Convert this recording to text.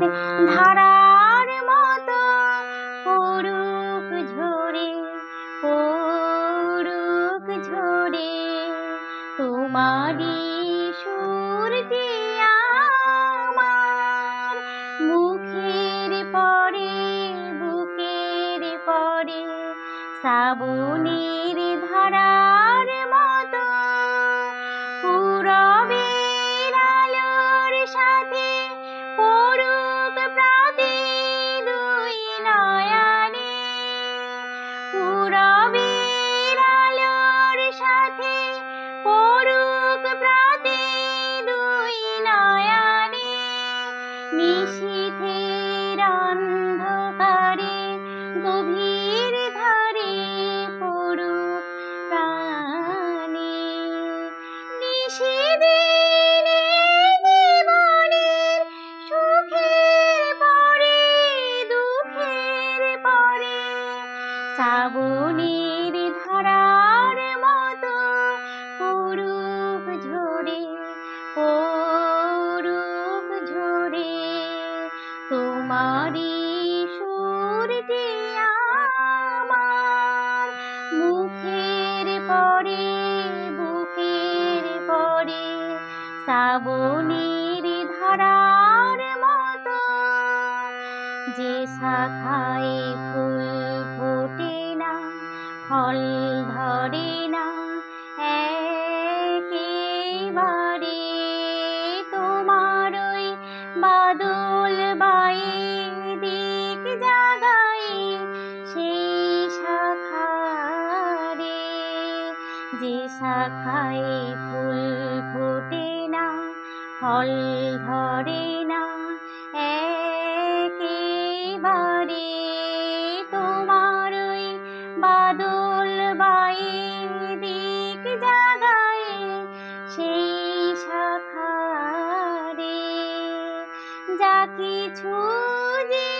শ্বাবনের ধারার মতো পড়ুক ঝরে পড়ুক ঝরে। তোমারই সুর আমার মুখের পরে, বুকের পরে, শ্রাবণের ধারার প্রাতে দুই নয়ানে নিশীথের অন্ধকারে গভীর ধারে পড়ুক প্রাণে। পরে শ্রাবণের শ্রাবণের ধারার মতো যে শাখায় ফুল ফোটে না, ফল ধরে না, একেবারে তোমার ওই বাদল বায়ে দিক জাগাই সেই শাখারে, যে শাখায় ফুল ফোটে ফল ধরে না একেবারে তোমার ওই বাদল বায়ে দিক জাগায়, সেই শাখারে যা কিছু জীর্ণ